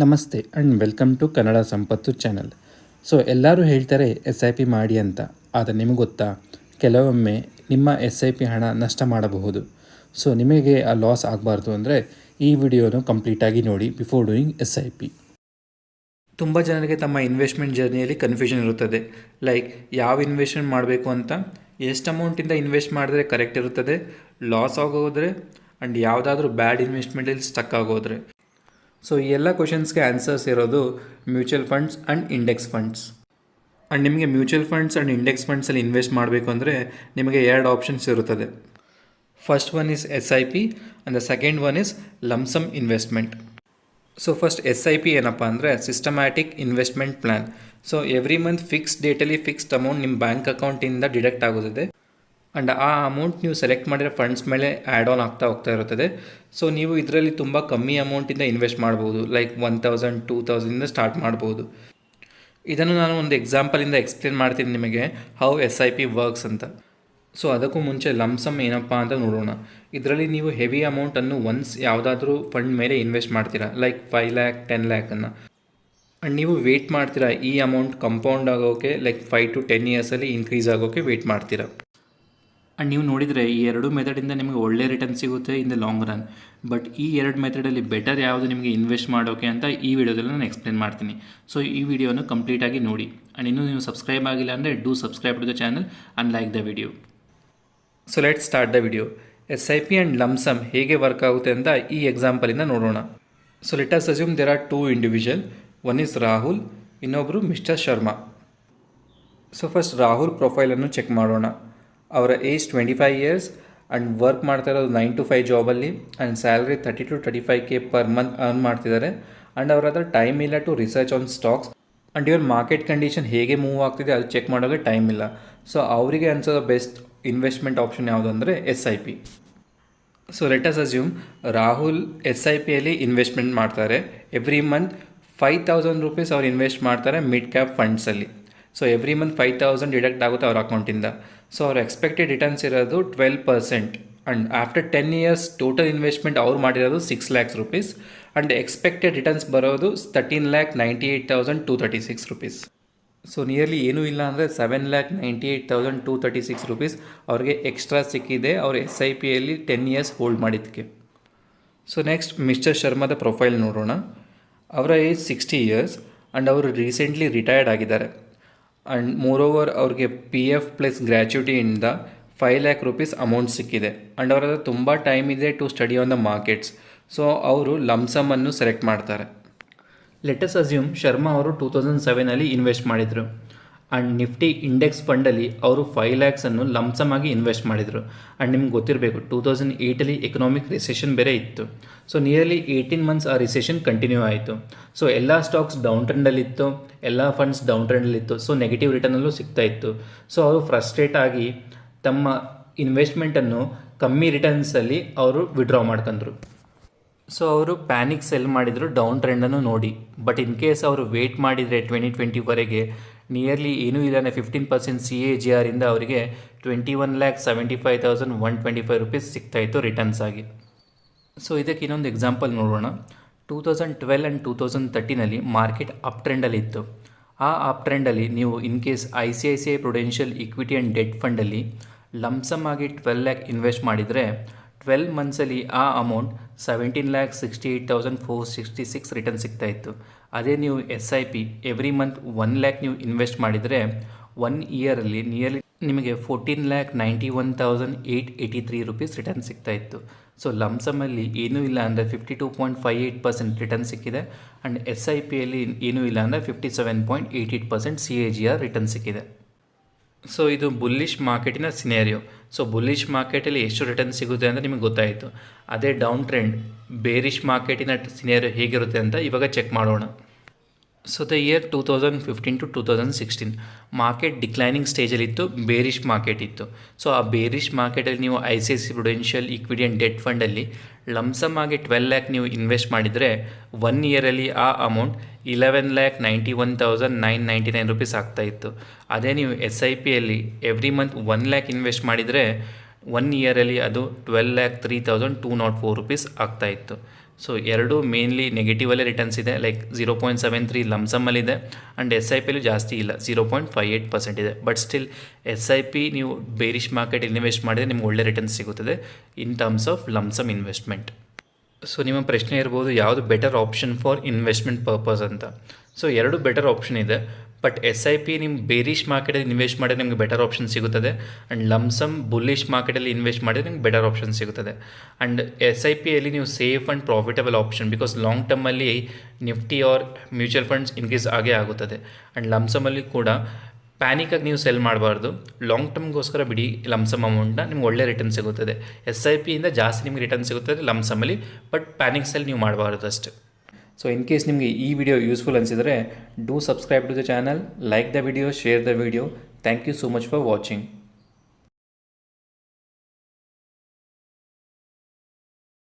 ನಮಸ್ತೆ and welcome to Kannada Sampattu channel. So, ಎಲ್ಲರೂ ಹೇಳ್ತಾರೆ ಎಸ್ ಐ ಪಿ ಮಾಡಿ ಅಂತ. ಆದರೆ ನಿಮಗೆ ಗೊತ್ತಾ? ಕೆಲವೊಮ್ಮೆ ನಿಮ್ಮ ಎಸ್ ಐ ಪಿ ಹಣ ನಷ್ಟ ಮಾಡಬಹುದು. ಸೊ, ನಿಮಗೆ ಆ ಲಾಸ್ ಆಗಬಾರ್ದು ಅಂದರೆ ಈ ವಿಡಿಯೋನು ಕಂಪ್ಲೀಟಾಗಿ ನೋಡಿ before doing S I P ತುಂಬ ಜನರಿಗೆ ತಮ್ಮ ಇನ್ವೆಸ್ಟ್ಮೆಂಟ್ ಜರ್ನಿಯಲ್ಲಿ ಕನ್ಫ್ಯೂಷನ್ ಇರುತ್ತದೆ. ಲೈಕ್, ಯಾವ ಇನ್ವೆಸ್ಟ್ಮೆಂಟ್ ಮಾಡಬೇಕು ಅಂತ? ಎಷ್ಟು ಅಮೌಂಟಿಂದ ಇನ್ವೆಸ್ಟ್ ಮಾಡಿದ್ರೆ ಕರೆಕ್ಟ್ ಇರುತ್ತದೆ? ಲಾಸ್ ಆಗೋದ್ರೆ? ಆ್ಯಂಡ್ ಯಾವುದಾದ್ರೂ ಬ್ಯಾಡ್ ಇನ್ವೆಸ್ಟ್ಮೆಂಟಲ್ಲಿ ಸ್ಟಕ್ ಆಗೋದ್ರೆ? ಸೊ ಈ ಎಲ್ಲ ಕ್ವಶನ್ಸ್ಗೆ ಆನ್ಸರ್ಸ್ ಇರೋದು mutual funds and index funds and ನಿಮಗೆ ಮ್ಯೂಚುವಲ್ ಫಂಡ್ಸ್ ಆ್ಯಂಡ್ ಇಂಡೆಕ್ಸ್ ಫಂಡ್ಸಲ್ಲಿ ಇನ್ವೆಸ್ಟ್ ಮಾಡಬೇಕು ಅಂದರೆ ನಿಮಗೆ ಎರಡು ಆಪ್ಷನ್ಸ್ ಇರುತ್ತದೆ. First one is S I P and the second one is lump sum investment so first S I P ಏನಪ್ಪ ಅಂದರೆ systematic investment plan so every month fix ಡೇಟಲ್ಲಿ fixed amount ನಿಮ್ಮ bank ಅಕೌಂಟಿಂದ deduct ಆಗುತ್ತದೆ and ಆ amount ನೀವು select ಮಾಡಿರೋ funds ಮೇಲೆ add on ಆಗ್ತಾ ಹೋಗ್ತಾ ಇರುತ್ತದೆ. ಸೊ ನೀವು ಇದರಲ್ಲಿ ತುಂಬ ಕಮ್ಮಿ ಅಮೌಂಟಿಂದ ಇನ್ವೆಸ್ಟ್ ಮಾಡ್ಬೋದು. ಲೈಕ್ ಒನ್ ತೌಸಂಡ್ ಟೂ ತೌಸಂಡಿಂದ ಸ್ಟಾರ್ಟ್ ಮಾಡ್ಬೋದು. ಇದನ್ನು ನಾನು ಒಂದು ಎಕ್ಸಾಂಪಲಿಂದ ಎಕ್ಸ್ಪ್ಲೇನ್ ಮಾಡ್ತೀನಿ ನಿಮಗೆ. How S I P works ಅಂತ. ಸೊ ಅದಕ್ಕೂ ಮುಂಚೆ ಲಮ್ಸಮ್ ಏನಪ್ಪ ಅಂತ ನೋಡೋಣ. ಇದರಲ್ಲಿ ನೀವು ಹೆವಿ ಅಮೌಂಟನ್ನು ಒನ್ಸ್ ಯಾವುದಾದ್ರೂ ಫಂಡ್ ಮೇಲೆ ಇನ್ವೆಸ್ಟ್ ಮಾಡ್ತೀರಾ. ಲೈಕ್ ಫೈವ್ ಲ್ಯಾಕ್ ಟೆನ್ ಲ್ಯಾಕನ್ನು ಆ್ಯಂಡ್ ನೀವು ವೆಯ್ಟ್ ಮಾಡ್ತೀರಾ ಈ ಅಮೌಂಟ್ ಕಂಪೌಂಡ್ ಆಗೋಕ್ಕೆ ಲೈಕ್ ಫೈವ್ ಟು ಟೆನ್ ಇಯರ್ಸಲ್ಲಿ ಇನ್ಕ್ರೀಸ್ ಆಗೋಕ್ಕೆ ವೆಯ್ಟ್ ಮಾಡ್ತೀರಾ. ಆ್ಯಂಡ್ ನೀವು ನೋಡಿದರೆ ಈ ಎರಡು ಮೆಥಡಿಂದ ನಿಮಗೆ ಒಳ್ಳೆ ರಿಟರ್ನ್ ಸಿಗುತ್ತೆ in the long run but ಈ ಎರಡು ಮೆಥಡಲ್ಲಿ ಬೆಟರ್ ಯಾವುದು ನಿಮಗೆ ಇನ್ವೆಸ್ಟ್ ಮಾಡೋಕೆ ಅಂತ ಈ ವಿಡಿಯೋದಲ್ಲಿ ನಾನು ಎಕ್ಸ್ಪ್ಲೇನ್ ಮಾಡ್ತೀನಿ. ಸೊ ಈ ವಿಡಿಯೋನ ಕಂಪ್ಲೀಟಾಗಿ ನೋಡಿ. ಆ್ಯಂಡ್ ಇನ್ನೂ ನೀವು ಸಬ್ಸ್ಕ್ರೈಬ್ ಆಗಿಲ್ಲ ಅಂದರೆ do subscribe to the channel and like the video so let start the video S I P and lump sum ಹೇಗೆ ವರ್ಕ್ ಆಗುತ್ತೆ ಅಂತ ಈ ಎಕ್ಸಾಂಪಲಿಂದ ನೋಡೋಣ. So let us assume there are two individual one is Rahul ಇನ್ನೊಬ್ಬರು mister Sharma so first Rahul ಪ್ರೊಫೈಲನ್ನು check ಮಾಡೋಣ. ಅವರ age twenty five years and work ಮಾಡ್ತಾ ಇರೋದು nine to five ಜಾಬಲ್ಲಿ and salary thirty to thirty five K per month earn ಮಾಡ್ತಿದ್ದಾರೆ. And ಅವ್ರ ಹತ್ರ time ಇಲ್ಲ to research on stocks and ಇವರ್ market condition ಹೇಗೆ move ಆಗ್ತಿದೆ ಅದು ಚೆಕ್ ಮಾಡೋಕ್ಕೆ ಟೈಮ್ ಇಲ್ಲ. ಸೊ ಅವರಿಗೆ ಅನ್ಸೋದು ಬೆಸ್ಟ್ ಇನ್ವೆಸ್ಟ್ಮೆಂಟ್ ಆಪ್ಷನ್ ಯಾವುದು ಅಂದರೆ S I P so let's assume Rahul S I ಪಿಯಲ್ಲಿ ಇನ್ವೆಸ್ಟ್ಮೆಂಟ್ ಮಾಡ್ತಾರೆ. Every month five thousand rupees ಅವ್ರು ಇನ್ವೆಸ್ಟ್ ಮಾಡ್ತಾರೆ mid cap ಫಂಡ್ಸಲ್ಲಿ so every month five thousand deduct ಆಗುತ್ತೆ ಅವ್ರ ಅಕೌಂಟಿಂದ ಸೊ ಅವ್ರ ಎಕ್ಸ್ಪೆಕ್ಟೆಡ್ ರಿಟರ್ನ್ಸ್ ಇರೋದು twelve percent and after ten years total investment ಅವ್ರು ಮಾಡಿರೋದು six lakhs rupees and expected returns ಬರೋದು thirteen lakh ninety eight thousand two thirty six rupees so nearly ಏನೂ ಇಲ್ಲ ಅಂದರೆ seven lakh ninety eight thousand two thirty six rupees ಅವ್ರಿಗೆ extra ಸಿಕ್ಕಿದೆ. ಅವ್ರು S I ಪಿಯಲ್ಲಿ ಟೆನ್ ಇಯರ್ಸ್ ಹೋಲ್ಡ್ ಮಾಡಿದ್ದಕ್ಕೆ. So next mister ಶರ್ಮಾದ ಪ್ರೊಫೈಲ್ ನೋಡೋಣ. ಅವರ ಏಜ್ ಸಿಕ್ಸ್ಟಿ ಇಯರ್ಸ್ ಆ್ಯಂಡ್ ಅವರು ರೀಸೆಂಟ್ಲಿ ರಿಟೈರ್ಡ್ ಆಗಿದ್ದಾರೆ. ಆ್ಯಂಡ್ ಮೋರ್ ಓವರ್ ಅವ್ರಿಗೆ ಪಿ ಎಫ್ ಪ್ಲಸ್ ಗ್ರ್ಯಾಚ್ಯುಟಿಯಿಂದ ಫೈವ್ ಲ್ಯಾಕ್ ರುಪೀಸ್ ಅಮೌಂಟ್ ಸಿಕ್ಕಿದೆ. ಆ್ಯಂಡ್ ಅವರ ತುಂಬ ಟೈಮ್ ಇದೆ to study on the markets so ಅವರು ಲಮ್ಸಮನ್ನು ಸೆಲೆಕ್ಟ್ ಮಾಡ್ತಾರೆ. ಲೆಟಸ್ ಅಸ್ಯೂಮ್ ಶರ್ಮಾ ಅವರು ಟೂ ತೌಸಂಡ್ ಸೆವೆನಲ್ಲಿ ಇನ್ವೆಸ್ಟ್ ಮಾಡಿದರು. ಆ್ಯಂಡ್ ನಿಫ್ಟಿ ಇಂಡೆಕ್ಸ್ ಫಂಡಲ್ಲಿ ಅವರು ಫೈವ್ ಲ್ಯಾಕ್ಸನ್ನು ಆಗಿ ಇನ್ವೆಸ್ಟ್ ಮಾಡಿದರು. ಆ್ಯಂಡ್ ನಿಮ್ಗೆ ಗೊತ್ತಿರಬೇಕು ಟೂ ತೌಸಂಡ್ ಏಯ್ಟಲ್ಲಿ ಎಕನಾಮಿಕ್ ರಿಸೆಷನ್ ಬೇರೆ ಇತ್ತು. ಸೊ ನಿಯರ್ಲಿ ಏಯ್ಟೀನ್ ಮಂತ್ಸ್ ಆ ರಿಸೆಷನ್ ಕಂಟಿನ್ಯೂ ಆಯಿತು. ಸೊ ಎಲ್ಲ ಸ್ಟಾಕ್ಸ್ ಡೌನ್ ಟ್ರೆಂಡಲ್ಲಿತ್ತು ಎಲ್ಲ ಫಂಡ್ಸ್ ಡೌನ್ ಟ್ರೆಂಡಲ್ಲಿತ್ತು ಸೊ ನೆಗೆಟಿವ್ ರಿಟರ್ನಲ್ಲೂ ಸಿಗ್ತಾ ಇತ್ತು. ಸೊ ಅವರು ಫ್ರಸ್ಟ್ರೇಟ್ ಆಗಿ ತಮ್ಮ ಇನ್ವೆಸ್ಟ್ಮೆಂಟನ್ನು ಕಮ್ಮಿ ರಿಟರ್ನ್ಸಲ್ಲಿ ಅವರು ವಿಡ್ರಾ ಮಾಡ್ಕೊಂಡ್ರು ಸೊ ಅವರು ಪ್ಯಾನಿಕ್ ಸೆಲ್ ಮಾಡಿದರು ಡೌನ್ ಟ್ರೆಂಡನ್ನು ನೋಡಿ. ಬಟ್ ಇನ್ ಕೇಸ್ ಅವರು ವೇಟ್ ಮಾಡಿದರೆ ಟ್ವೆಂಟಿ ಟ್ವೆಂಟಿವರೆಗೆ ನಿಯರ್ಲಿ ಏನೂ ಇಲ್ಲ fifteen percent C A G ಆರಿಂದ ಅವರಿಗೆ twenty one lakh seventy five thousand one twenty five rupees ಸಿಗ್ತಾಯಿತ್ತು ರಿಟರ್ನ್ಸ್ ಆಗಿ. ಸೊ ಇದಕ್ಕೆ ಇನ್ನೊಂದು ಎಕ್ಸಾಂಪಲ್ ನೋಡೋಣ. Two thousand twelve and two thousand ತರ್ಟಿನಲ್ಲಿ market up ಟ್ರೆಂಡಲ್ಲಿ ಇತ್ತು. ಆ ಅಪ್ ಟ್ರೆಂಡಲ್ಲಿ ನೀವು in case I C I C I prudential equity and debt ಫಂಡಲ್ಲಿ lump sum ಆಗಿ ಟ್ವೆಲ್ ಲ್ಯಾಕ್ ಇನ್ವೆಸ್ಟ್ ಮಾಡಿದರೆ ಟ್ವೆಲ್ ಮಂತ್ಸಲ್ಲಿ ಆ amount seventeen lakh sixty eight thousand four sixty six return ಸಿಗ್ತಾಯಿತ್ತು ಅದೇ ನೀವು S I P every month one lakh ನೀವು invest ಮಾಡಿದರೆ one ಇಯರಲ್ಲಿ ನಿಯರ್ಲಿ ನಿಮಗೆ fourteen lakh ninety one thousand eight eighty three rupees return ಸಿಗ್ತಾಯಿತ್ತು ಸೊ ಲಮ್ಸಮಲ್ಲಿ ಏನೂ ಇಲ್ಲ ಅಂದರೆ fifty two point five eight percent return ಸಿಕ್ಕಿದೆ ಆ್ಯಂಡ್ ಎಸ್ ಐ ಪಿಯಲ್ಲಿ ಏನೂ ಇಲ್ಲ ಅಂದರೆ fifty seven point eight eight percent C A G R return ಸಿಕ್ಕಿದೆ. ಸೊ ಇದು ಬುಲ್ಲಿಶ್ ಮಾರ್ಕೆಟಿನ ಸಿನೇರಿಯೋ ಸೊ ಬುಲ್ಲಿಶ್ ಮಾರ್ಕೆಟಲ್ಲಿ ಎಷ್ಟು ರಿಟರ್ನ್ ಸಿಗುತ್ತೆ ಅಂತ ನಿಮಗೆ ಗೊತ್ತಾಯಿತು. ಅದೇ ಡೌನ್ ಟ್ರೆಂಡ್ ಬೇರಿಶ್ ಮಾರ್ಕೆಟಿನ ಸಿನೇರಿಯೋ ಹೇಗಿರುತ್ತೆ ಅಂತ ಇವಾಗ ಚೆಕ್ ಮಾಡೋಣ. So the year two thousand fifteen to two thousand sixteen market declining ಸ್ಟೇಜಲ್ಲಿತ್ತು bearish market ಇತ್ತು. ಸೊ ಆ ಬೇರಿಷ್ ಮಾರ್ಕೆಟಲ್ಲಿ ನೀವು I C I C prudential equity and debt ಫಂಡಲ್ಲಿ lump sum ಆಗಿ ಟ್ವೆಲ್ ಲ್ಯಾಕ್ ನೀವು ಇನ್ವೆಸ್ಟ್ ಮಾಡಿದರೆ ಒನ್ ಇಯರಲ್ಲಿ ಆ amount eleven lakh ninety one thousand nine ninety nine rupees ಆಗ್ತಾಯಿತ್ತು ಅದೇ ನೀವು ಎಸ್ ಐ ಪಿಯಲ್ಲಿ every month one lakh invest ಮಾಡಿದರೆ ಒನ್ ಇಯರಲ್ಲಿ ಅದು twelve lakh three thousand two nought four rupees ಆಗ್ತಾಯಿತ್ತು ಸೊ ಎರಡು ಮೇನ್ಲಿ ನೆಗೆಟಿವಲ್ಲೇ ರಿಟರ್ನ್ಸ್ ಇದೆ. Like zero point seven three ಲಮ್ಸಮ್ಮಲ್ಲಿದೆ and S I ಪಿಲೂ ಜಾಸ್ತಿ ಇಲ್ಲ. Zero point five eight percent ಇದೆ. But still S I P ನೀವು ಬೇರಿಶ್ ಮಾರ್ಕೆಟ್ ಇನ್ವೆಸ್ಟ್ ಮಾಡಿದರೆ ನಿಮ್ಗೆ ಒಳ್ಳೆ ರಿಟರ್ನ್ಸ್ ಸಿಗುತ್ತದೆ in terms of lump sum investment so ನಿಮ್ಮ ಪ್ರಶ್ನೆ ಇರ್ಬೋದು, ಯಾವುದು better option for investment purpose ಅಂತ. ಸೊ ಎರಡು ಬೆಟರ್ ಆಪ್ಷನ್ ಇದೆ. ಬಟ್ ಎಸ್ ಐ ಪಿ ನಿಮ್ಮ ಬೇರಿಶ್ ಮಾರ್ಕೆಟಲ್ಲಿ ಇನ್ವೆಸ್ಟ್ ಮಾಡಿದ್ರೆ ನಿಮಗೆ ಬೆಟರ್ ಆಪ್ಷನ್ ಸಿಗುತ್ತದೆ. ಆ್ಯಂಡ್ ಲಮ್ಸಮ್ ಬುಲ್ಲಿಶ್ ಮಾರ್ಕೆಟಲ್ಲಿ ಇನ್ವೆಸ್ಟ್ ಮಾಡಿದ್ರೆ ನಿಮ್ಗೆ ಬೆಟರ್ ಆಪ್ಷನ್ ಸಿಗುತ್ತದೆ. ಆ್ಯಂಡ್ ಎಸ್ ಐ ಪಿಯಲ್ಲಿ ನೀವು safe and profitable option because long ಟರ್ಮಲ್ಲಿ Nifty or mutual funds increase ಆಗೇ ಆಗುತ್ತದೆ. ಆ್ಯಂಡ್ ಲಮ್ಸಮಲ್ಲಿ ಕೂಡ ಪ್ಯಾನಿಕಾಗಿ ನೀವು ಸೆಲ್ ಮಾಡಬಾರ್ದು. ಲಾಂಗ್ ಟರ್ಮ್ಗೋಸ್ಕರ ಬಿಡಿ ಲಮ್ಸಮ್ ಅಮೌಂಟ್ನ ನಿಮ್ಗೆ ಒಳ್ಳೆ ರಿಟರ್ನ್ ಸಿಗುತ್ತದೆ. ಎಸ್ ಐ ಪಿಯಿಂದ ಜಾಸ್ತಿ ನಿಮ್ಗೆ ರಿಟರ್ನ್ ಸಿಗುತ್ತದೆ ಲಮ್ಸಮಲ್ಲಿ ಬಟ್ ಪ್ಯಾನಿಕ್ ಸೆಲ್ ನೀವು ಮಾಡಬಾರ್ದು ಅಷ್ಟೇ ಸೊ ಇನ್ ಕೇಸ್ ನಿಮಗೆ ಈ video useful ಅನಿಸಿದರೆ do subscribe to the channel like the video share the video thank you so much for watching